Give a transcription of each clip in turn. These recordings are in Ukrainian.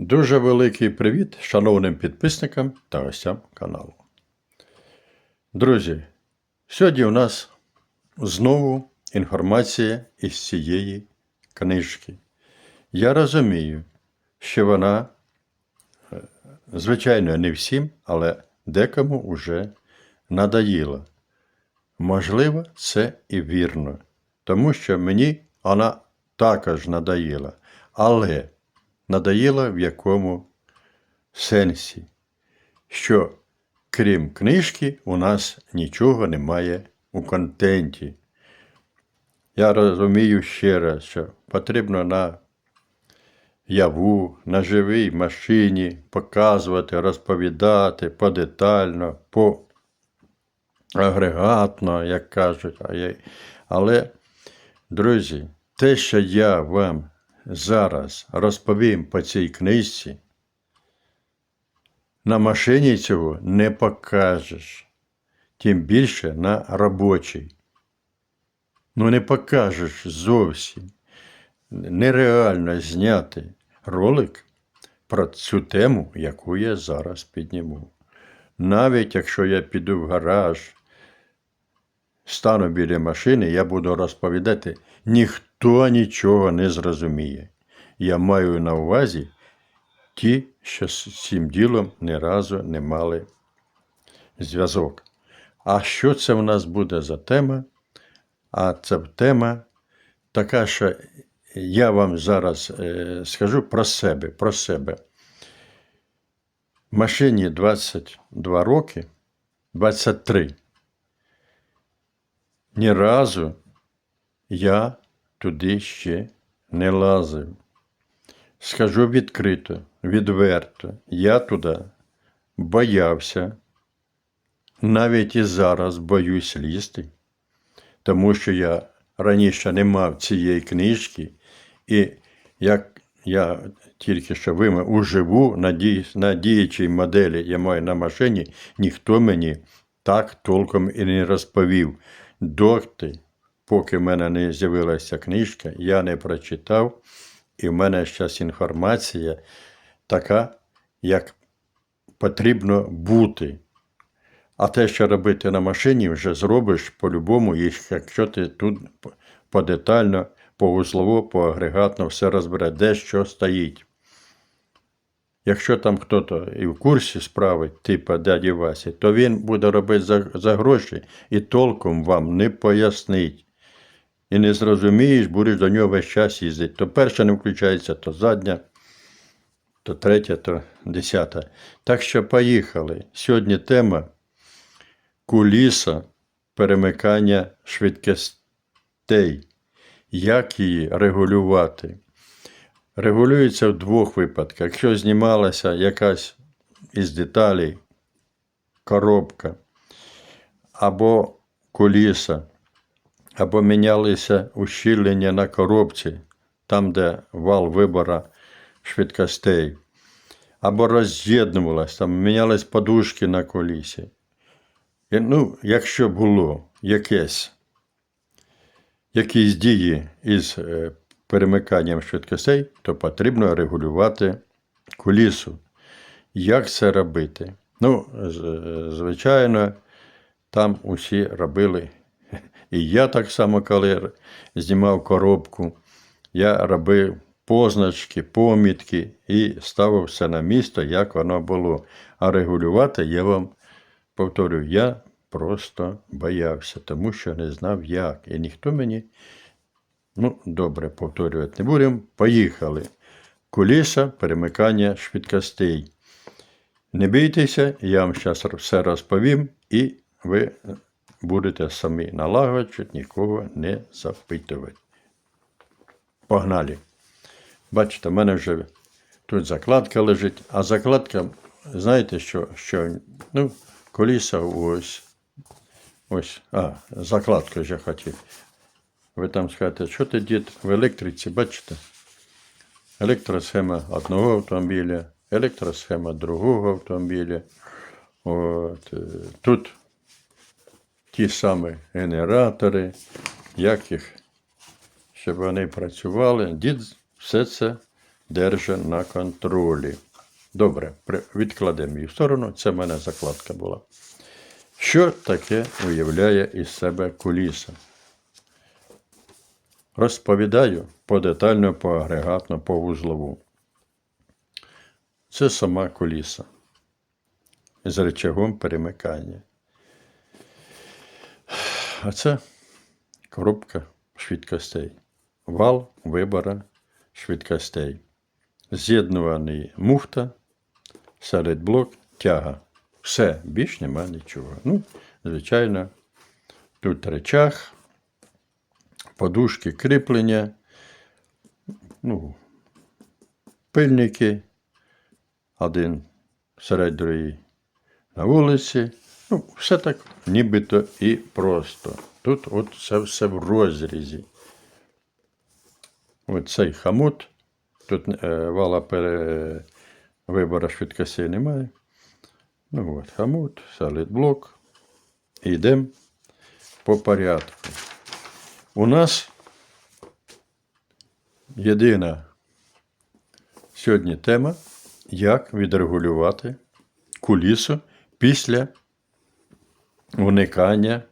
Дуже великий привіт шановним підписникам та гостям каналу. Друзі, сьогодні у нас знову інформація із цієї книжки. Я розумію, що вона, е, звичайно, не всім, але декому вже надоїла. Можливо, це і вірно, тому що мені вона також надоїла. Але надоїла в якому сенсі, що крім книжки, у нас нічого немає у контенті. Я розумію ще раз, що потрібно на яву, на живій машині показувати, розповідати подетально, по агрегатно, як кажуть. Але, друзі, те, що я вам зараз розповім по цій книжці, на машині цього не покажеш, тим більше на робочій. Ну, не покажеш зовсім. Нереально зняти ролик про цю тему, яку я зараз підніму. Навіть якщо я піду в гараж, стану біля машини, я буду розповідати, ніхто нічого не зрозуміє. Я маю на увазі ті, що з цим ділом ні разу не мали зв'язок. А що це в нас буде за тема? А це тема така, що я вам зараз е, скажу про себе, про себе. Машині 22 роки, 23. Ні разу я туди ще не лазив. Скажу відкрито, відверто, я туди боявся, навіть і зараз боюсь лізти, тому що я раніше не мав цієї книжки, і як я тільки що вимив уживу на, дій, на діючій моделі я маю на машині, ніхто мені так толком і не розповів. Доти, поки в мене не з'явилася книжка, я не прочитав, і в мене зараз інформація така, як потрібно бути. А те, що робити на машині, вже зробиш по-любому, якщо ти тут подетально, повузлово, поагрегатно все розбере, де що стоїть. Якщо там хтось і в курсі справи, типу дяді Васі, то він буде робити за, за гроші і толком вам не пояснить. І не зрозумієш, будеш до нього весь час їздити. То перша не включається, то задня, то третя, то десята. Так що поїхали. Сьогодні тема куліса перемикання швидкостей. Як її регулювати? Регулюється в двох випадках. Якщо знімалася якась із деталей коробка або куліса, або мінялися ущільнення на коробці, там, де вал вибора швидкостей, або роз'єднувалась, там мінялись подушки на колісі. І, Ну, якщо було якесь, якісь дії із е, перемиканням швидкостей, то потрібно регулювати кулісу. Як це робити? Ну, з- звичайно, там усі робили. І я так само, коли знімав коробку, я робив позначки, помітки і ставив все на місто, як воно було. А регулювати я вам повторю, я просто боявся, тому що не знав як. І ніхто мені, ну, добре, повторювати не будемо. Поїхали. Куліса перемикання швидкостей. Не бійтеся, я вам зараз все розповім, і ви будете самі налагоджувати, нікого не запитувати. Погнали. Бачите, в мене вже тут закладка лежить, а закладка, знаєте, що, що ну, коліса ось. Ось, а, закладку ж я хотів. Ви там скажете, що ти дід в електриці, бачите? Електросхема одного автомобіля, електросхема другого автомобіля. От, е, тут ті самі генератори, як їх, щоб вони працювали. Дід все це держа на контролі. Добре, відкладемо її в сторону. Це в мене закладка була. Що таке уявляє із себе куліса? Розповідаю подетально, поагрегатно, по вузлову. Це сама куліса з рычагом перемикання. А це коробка швидкостей. Вал вибора швидкостей. З'єднуваний муфта, серед блок, тяга. Все, більш нема нічого. Ну, звичайно, тут речах, подушки кріплення, ну, пильники, один серед другий на вулиці. Ну, все так нібито і просто. Тут от це все в розрізі. От цей хамут, тут е, вала пере... вибору швидкостей немає. Ну от, хамут, салідблок. Йдемо по порядку. У нас єдина сьогодні тема, як відрегулювати кулісу після вникання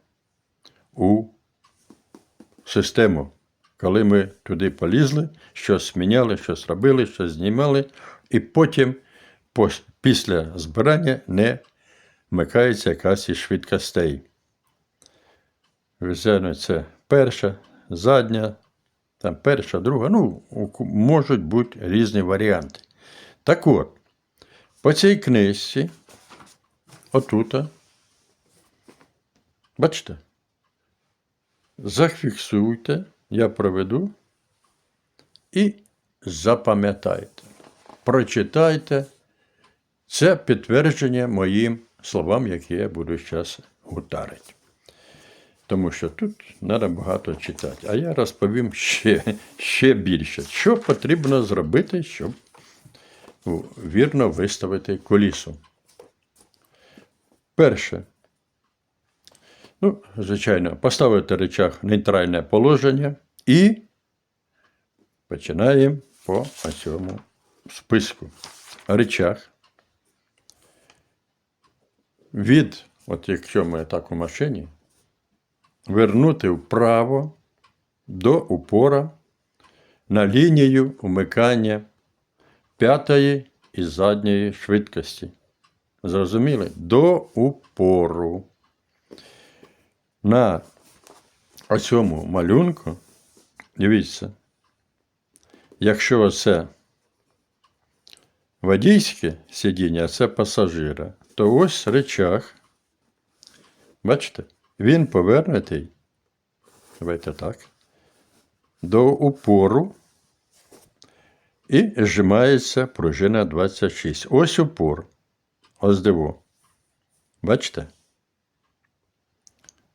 у систему. Коли ми туди полізли, щось зміняли, щось робили, щось знімали, і потім, після збирання, не вмикається якась із швидкостей. Звичайно, це перша, задня, там перша, друга. Ну, можуть бути різні варіанти. Так от, по цій книжці, отута, бачите, зафіксуйте, я проведу і запам'ятайте. Прочитайте. Це підтвердження моїм словам, які я буду зараз гутарити. Тому що тут треба багато читати. А я розповім ще, ще більше, що потрібно зробити, щоб ну, вірно виставити колісо. Перше. Ну, звичайно, поставити речах в нейтральне положення і починаємо по цьому списку. Речах від, от якщо ми так у машині, вернути вправо до упора на лінію умикання п'ятої і задньої швидкості. Зрозуміли? До упору. На цьому малюнку, дивіться, якщо це водійське сидіння, а це пасажира, то ось речах, бачите, він повернутий, давайте так, до упору і зжимається пружина 26. Ось упор. Ось диво. Бачите?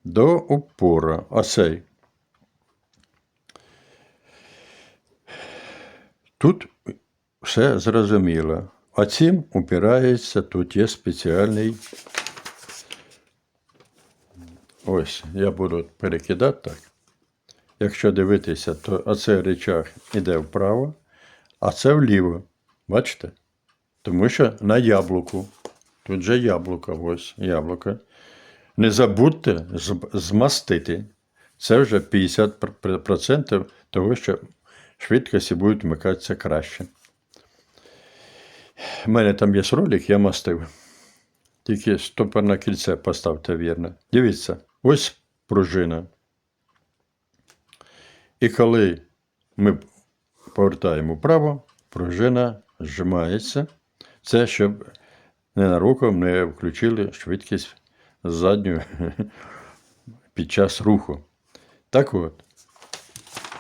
До упора. Оцей. Тут все зрозуміло. А цим упирається, тут є спеціальний. Ось, я буду перекидати так. Якщо дивитися, то оцей речах іде вправо, а це вліво. Бачите? Тому що на яблуку. Тут же яблуко, ось яблуко. Не забудьте змастити. Це вже 50% того, що швидкості будуть вмикатися краще. У мене там є ролик, я мастив. Тільки стопорне кільце поставте вірно. Дивіться, ось пружина. І коли ми повертаємо вправо, пружина зжимається. Це щоб ненароком не включили швидкість задню під час руху. Так от,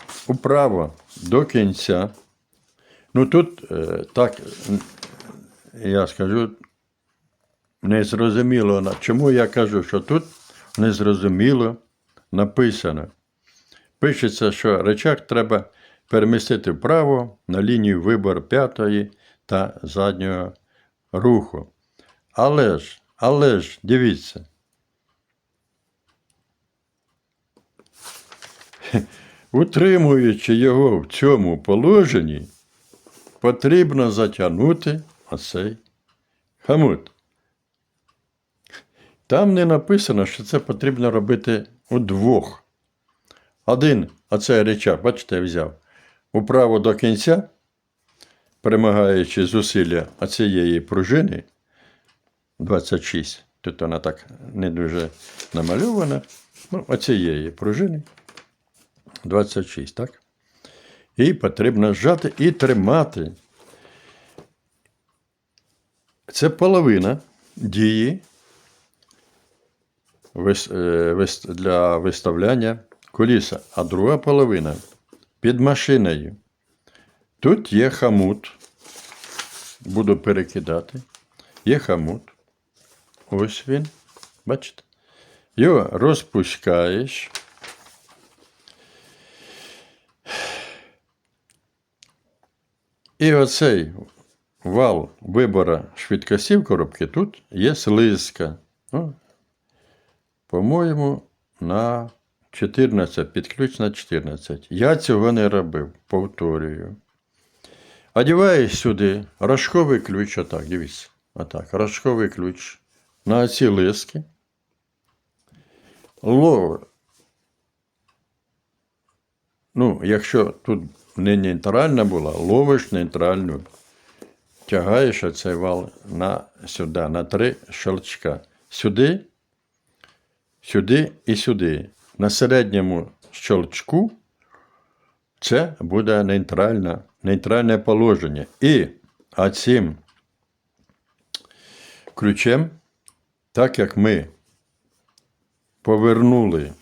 вправо до кінця. Ну тут е, так, я скажу, незрозуміло. Чому я кажу, що тут незрозуміло написано. Пишеться, що речах треба перемістити вправо на лінію вибору п'ятої та заднього руху. Але ж, але ж, дивіться. Утримуючи його в цьому положенні, потрібно затягнути оцей хамут. Там не написано, що це потрібно робити удвох. Один, оцей речах, бачите, взяв управо до кінця, перемагаючи зусилля оцієї пружини 26. Тут вона так не дуже намальована. Ну, оцієї пружини 26, так? І потрібно зжати і тримати. Це половина дії е, для виставляння куліса, а друга половина під машиною. Тут є хамут. Буду перекидати. Є хамут. Ось він. Бачите? Його розпускаєш. І оцей вал вибору швидкостів коробки тут є слизька. О, по-моєму, на 14, під ключ на 14. Я цього не робив, повторюю. Одіваєш сюди рожковий ключ, отак, дивіться. Отак, рожковий ключ на ці лиски. Лов. Ну, якщо тут не нейтральна була, ловиш нейтральну. Тягаєш оцей вал на, сюди, на три щелчка. Сюди, сюди і сюди. На середньому щелчку це буде нейтральне, нейтральне положення. І цим ключем, так як ми повернули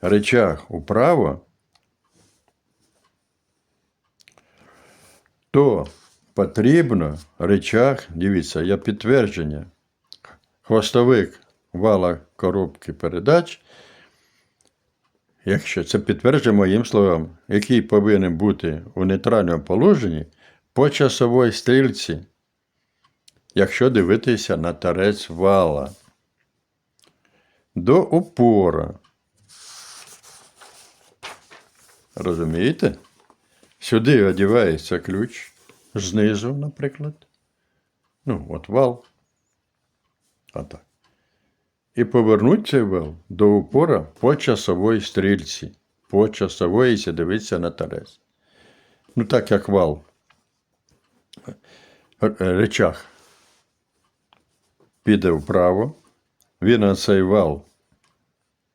речах управо, то потрібно речах, дивіться, є підтвердження, хвостовик вала коробки передач, якщо це підтверджує моїм словам, який повинен бути у нейтральному положенні по часовій стрільці, якщо дивитися на тарець вала. До упора. Розумієте? Сюди одягається ключ знизу, наприклад. Ну, от вал. Отак. І повернуть цей вал до упора по часовій стрільці. По часовій дивиться на тарець. Ну, так як вал. е, Речах піде вправо. Він на цей вал,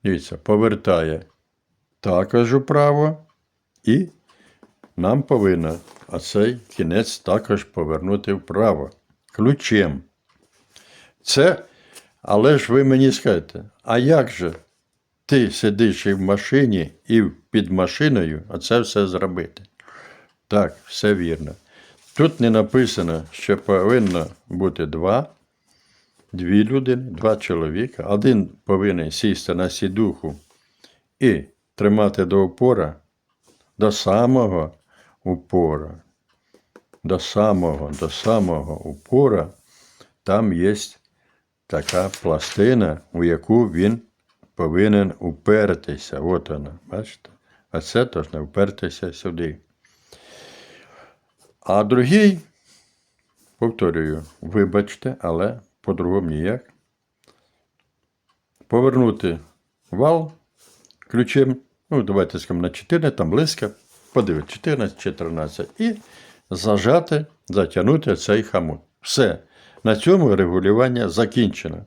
дивіться, повертає також вправо. І нам повинно оцей кінець також повернути вправо. Ключем. Це, але ж ви мені скажете, а як же ти сидиш і в машині, і під машиною, оце все зробити? Так, все вірно. Тут не написано, що повинно бути два, дві людини, два чоловіка. Один повинен сісти на сідуху і тримати до опора до самого упора. До самого, до самого упора там є така пластина, у яку він повинен упертися. От вона, бачите? А це не впертися сюди. А другий, повторюю, вибачте, але по-другому ніяк. Повернути вал ключем Ну, давайте скажемо на 14, там близько. Подивіться, 14, 14. І зажати, затягнути цей хамут. Все. На цьому регулювання закінчено.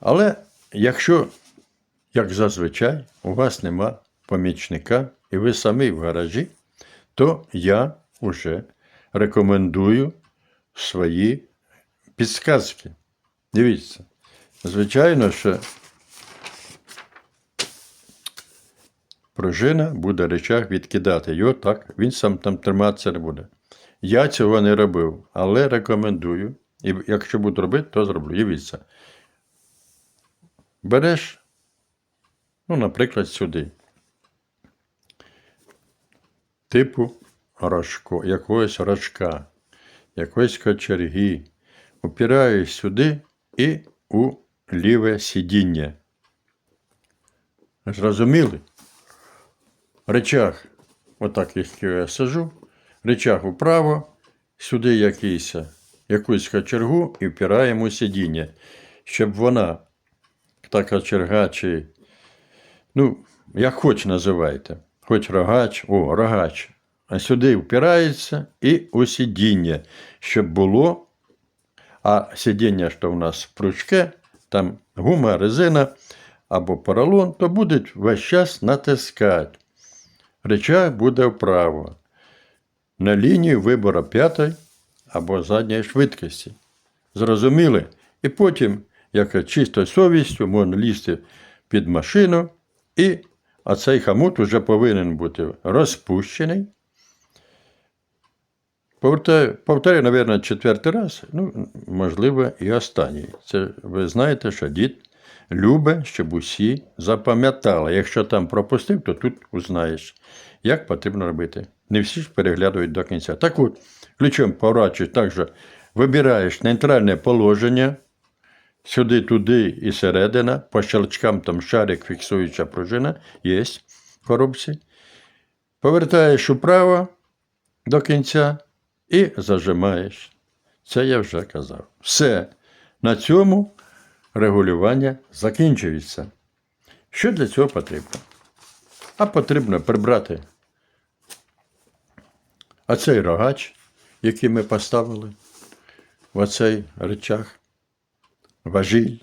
Але якщо, як зазвичай, у вас нема помічника і ви самі в гаражі, то я вже рекомендую свої підсказки. Дивіться. Звичайно, що пружина буде речах відкидати його, так, він сам там триматися не буде. Я цього не робив, але рекомендую. І якщо буду робити, то зроблю. Дивіться. Береш, ну, наприклад, сюди. Типу рожко, якогось рожка, якоїсь кочерги. Упираєш сюди і у ліве сидіння. Зрозуміли? Речах, отак як я сижу, речах вправо, сюди якийсь, якусь кочергу і впираємо сидіння, щоб вона, та кочерга, чи, ну, як хоч називайте, хоч рогач, о, рогач, а сюди впирається і у сидіння, щоб було, а сидіння, що в нас пручке, там гума, резина або поролон, то будуть весь час натискати. Речах буде вправо. На лінії вибору п'ятої або задньої швидкості. Зрозуміли? І потім, як чистою совістю, можна лізти під машину, і оцей хамут вже повинен бути розпущений. Повертаю, повторяю, мабуть, четвертий раз, ну, можливо, і останній. Це ви знаєте, що дід любить, щоб усі запам'ятали. Якщо там пропустив, то тут узнаєш, як потрібно робити. Не всі ж переглядують до кінця. Так от, ключом поворачуєш так же, вибираєш нейтральне положення, сюди, туди і середина, по щелчкам там шарик, фіксуюча пружина, є в коробці. Повертаєш вправо до кінця і зажимаєш. Це я вже казав. Все. На цьому регулювання закінчується. Що для цього потрібно? А потрібно прибрати оцей рогач, який ми поставили, в оцей речах, важіль,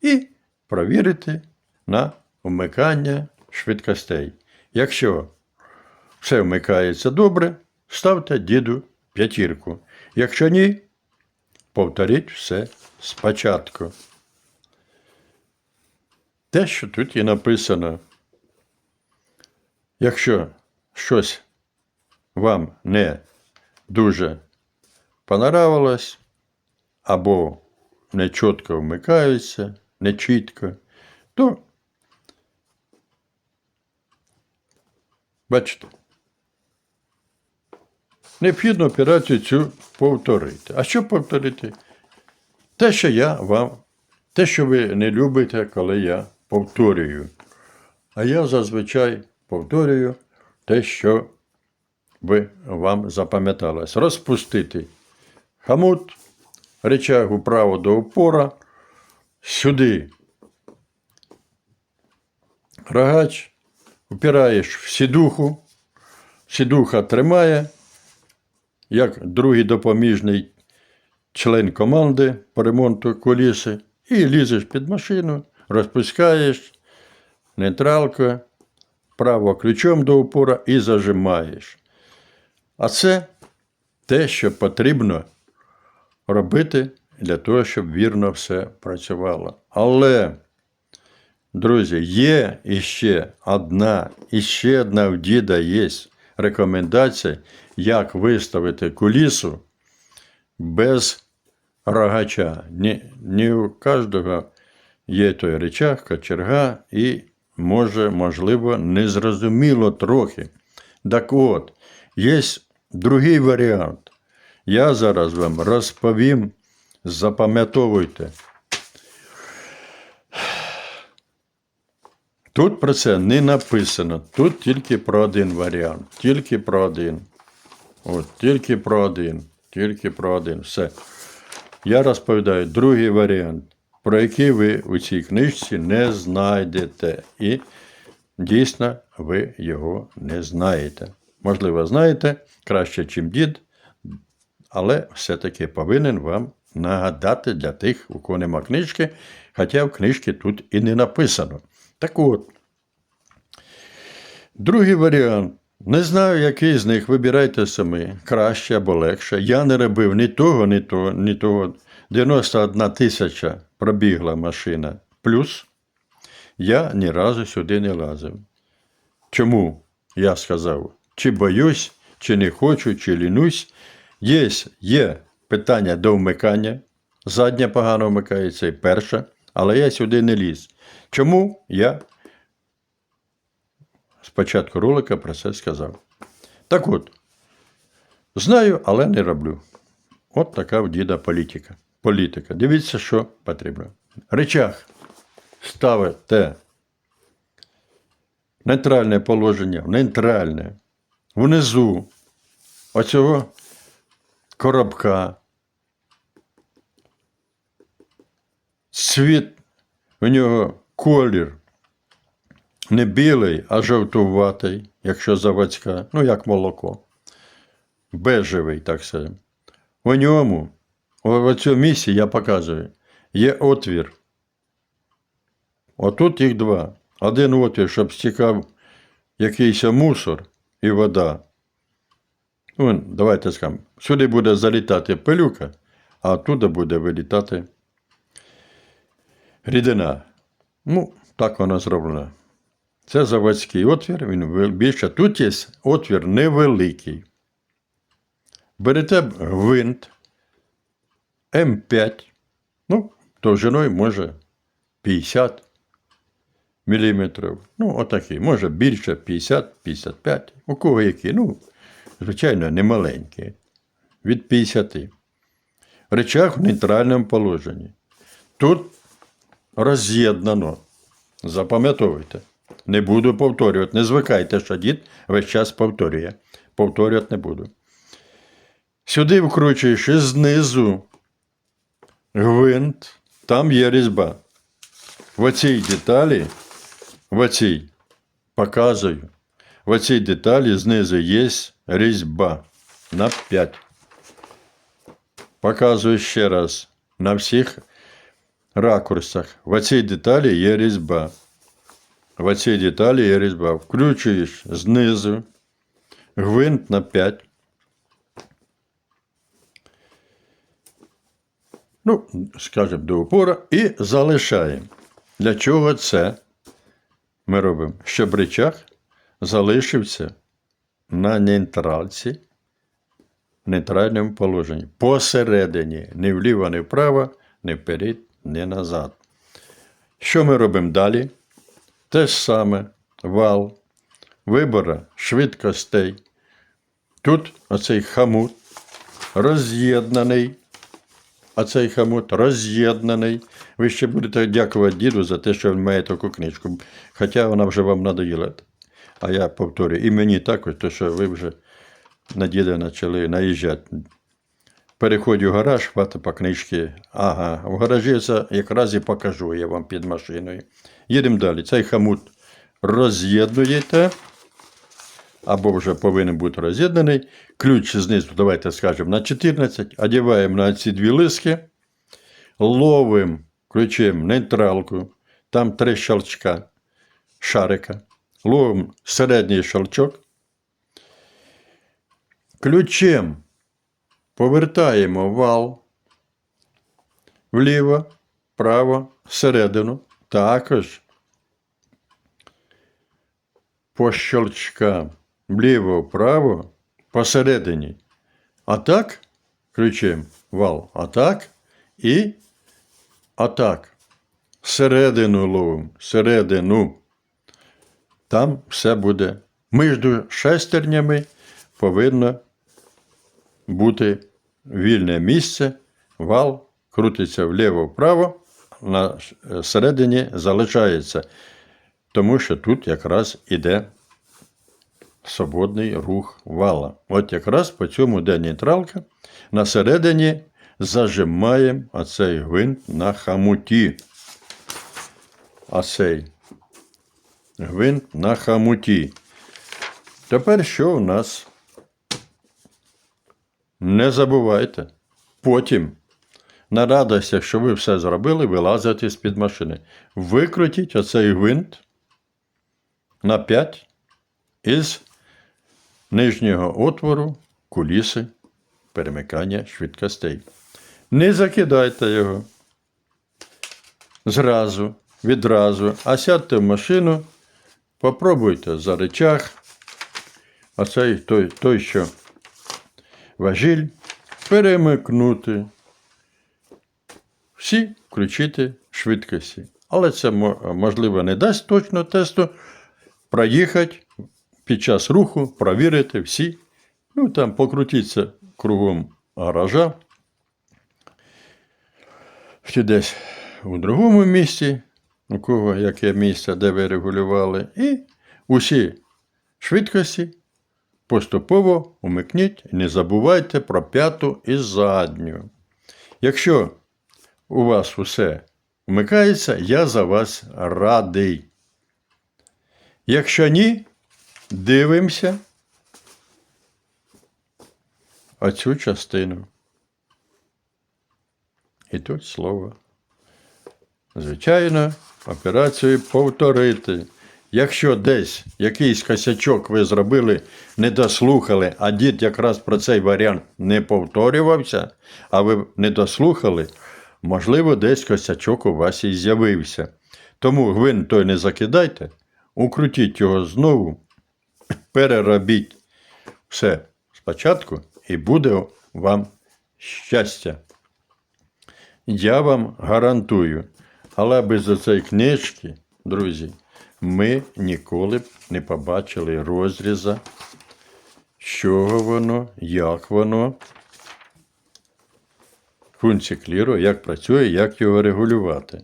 і провірити на вмикання швидкостей. Якщо все вмикається добре, ставте діду п'ятірку. Якщо ні, повторіть все спочатку. Те, що тут і написано. Якщо щось вам не дуже понравилось, або не чітко вмикається, не чітко, то бачите, необхідно операцію цю повторити. А що повторити? Те, що я вам, те, що ви не любите, коли я повторюю. А я зазвичай повторюю те, що ви вам запам'яталось. Розпустити хамут, речах вправо до опора, сюди рогач, впираєш в сідуху, сідуха тримає, як другий допоміжний член команди по ремонту коліси, і лізеш під машину, розпускаєш нейтралку, право ключом до опора і зажимаєш. А це те, що потрібно робити для того, щоб вірно все працювало. Але, друзі, є іще одна, іще одна в діда є рекомендація, як виставити кулісу без рогача. Не, не у кожного є той речах, кочерга, і може, можливо, незрозуміло трохи. Так от, є другий варіант. Я зараз вам розповім, запам'ятовуйте. Тут про це не написано. Тут тільки про один варіант. Тільки про один. От, тільки про один. Тільки про один. Все. Я розповідаю другий варіант, про який ви у цій книжці не знайдете. І дійсно ви його не знаєте. Можливо, знаєте краще, ніж дід, але все-таки повинен вам нагадати для тих, у кого нема книжки, хоча в книжці тут і не написано. Так от, другий варіант. Не знаю, який з них вибирайте самі, краще або легше. Я не робив ні того, ні того, ні того. 91 тисяча пробігла машина. Плюс я ні разу сюди не лазив. Чому? Я сказав, чи боюсь, чи не хочу, чи лінусь. Є, є питання до вмикання. Задня погано вмикається і перша, але я сюди не ліз. Чому я спочатку ролика про це сказав? Так от, знаю, але не роблю. От така в діда політика. Політика. Дивіться, що потрібно. Речах ставите нейтральне положення, нейтральне. Внизу оцього коробка. Світ у нього колір не білий, а жовтуватий, якщо заводська, ну як молоко. Бежевий, так сказати. У ньому, у цьому місці я показую, є отвір. Отут їх два. Один отвір, щоб стікав якийсь мусор і вода. Ну, давайте скажемо, сюди буде залітати пилюка, а оттуда буде вилітати рідина. Ну, так воно зроблено. Це заводський отвір, він більше. Тут є отвір невеликий. Берете гвинт М5, ну, довжиною може 50 міліметрів. Ну, отакий, може більше 50-55. У кого які? Ну, звичайно, не маленькі. Від 50. Речах в нейтральному положенні. Тут роз'єднано. Запам'ятовуйте. Не буду повторювати. Не звикайте, що дід весь час повторює. Повторювати не буду. Сюди вкручуєш і знизу гвинт, там є різьба. В оцій деталі, в оцій, показую, в оцій деталі знизу є різьба на 5. Показую ще раз на всіх ракурсах. В оцій деталі є різьба. В оцій деталі є різьба. Включуєш знизу гвинт на 5. Ну, скажімо, до упора і залишаємо. Для чого це ми робимо? Щоб речах залишився на нейтралці, в нейтральному положенні. Посередині, не вліво, не вправо, не вперед, не назад. Що ми робимо далі? Те ж саме вал, вибора швидкостей. Тут оцей хамут роз'єднаний. А цей хамут роз'єднаний. Ви ще будете дякувати діду за те, що він має таку книжку. Хоча вона вже вам надоїла. А я повторюю, і мені також, то що ви вже на діда почали наїжджати. Переходжу в гараж, хватить по книжці. Ага, в гаражі це якраз і покажу я вам під машиною. Їдемо далі. Цей хамут роз'єднуєте, або вже повинен бути роз'єднаний. Ключ знизу, давайте скажемо, на 14. Одягаємо на ці дві лиски, ловимо ключем нейтралку, там три щелчка шарика. Ловимо середній щелчок. Ключем повертаємо вал вліво, вправо, всередину. Також по щелчкам вліво, вправо, посередині. А так, ключем вал, а так і атак. Середину ловимо, середину. Там все буде. Між шестернями повинно бути вільне місце, вал крутиться вліво-вправо, на е, середині залишається, тому що тут якраз іде свободний рух вала. От якраз по цьому де нейтралка. На середині зажимаємо оцей гвинт на хамуті. Оцей гвинт на хамуті. Тепер що у нас? Не забувайте. Потім, на радостях, що ви все зробили, вилазите з-під машини. Викрутіть оцей гвинт на 5 із нижнього отвору куліси перемикання швидкостей. Не закидайте його зразу, відразу, а сядьте в машину, попробуйте за речах, оцей той, той що важіль, перемикнути. Всі включити швидкості. Але це можливо не дасть точно тесту проїхати під час руху, провірити всі. Ну, там покрутіться кругом гаража. Чи десь у другому місці, у кого яке місце, де ви регулювали, і усі швидкості поступово умикніть не забувайте про п'яту і задню. Якщо у вас усе вмикається, я за вас радий. Якщо ні, дивимося оцю частину. І тут слово. Звичайно, операцію повторити. Якщо десь якийсь косячок ви зробили, не дослухали, а дід якраз про цей варіант не повторювався, а ви не дослухали, можливо, десь косячок у вас і з'явився. Тому гвин той не закидайте, укрутіть його знову, переробіть все спочатку, і буде вам щастя. Я вам гарантую, але без цієї книжки, друзі, ми ніколи б не побачили розріза, чого воно, як воно, функції кліру, як працює, як його регулювати.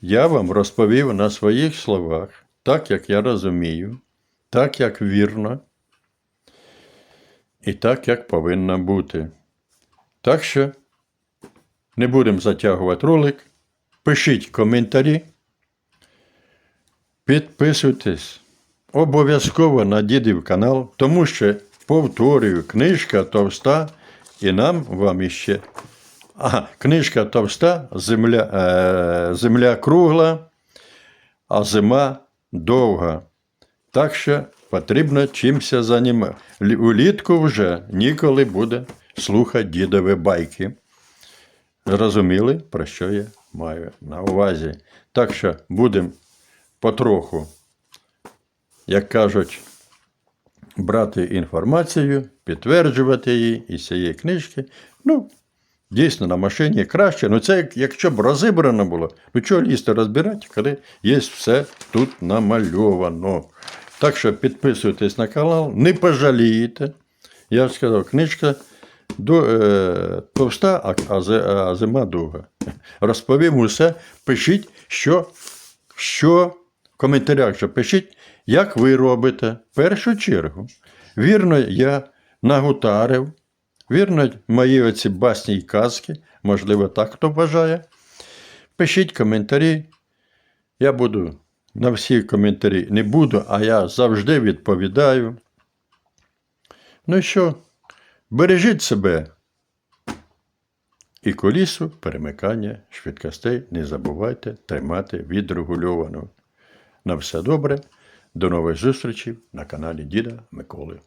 Я вам розповів на своїх словах, так як я розумію, так як вірно і так, як повинно бути. Так що не будемо затягувати ролик. Пишіть коментарі, підписуйтесь обов'язково на дідів канал, тому що, повторюю, книжка товста, і нам вам іще. Ага, книжка товста, земля, е, земля кругла, а зима довга. Так що потрібно чимся займати. Улітку вже ніколи буде слухати дідові байки. Зрозуміли, про що я маю на увазі. Так що будемо потроху, як кажуть, брати інформацію, підтверджувати її із цієї книжки. Ну, дійсно, на машині краще. Ну, це як- якщо б розібрано було, ну чого лізти розбирати, коли є все тут намальовано. Так що підписуйтесь на канал, не пожалієте. Я ж сказав, книжка до, е, товста, а, а, зима довга. Розповім усе. Пишіть, що, що в коментарях, що пишіть, як ви робите. Першу чергу. Вірно, я нагутарив. Вірно, мої оці басні й казки, можливо, так хто бажає. Пишіть коментарі. Я буду на всі коментарі не буду, а я завжди відповідаю. Ну що? Бережіть себе. І колісу перемикання швидкостей не забувайте тримати відрегульовано. На все добре. До нових зустрічей на каналі Діда Миколи.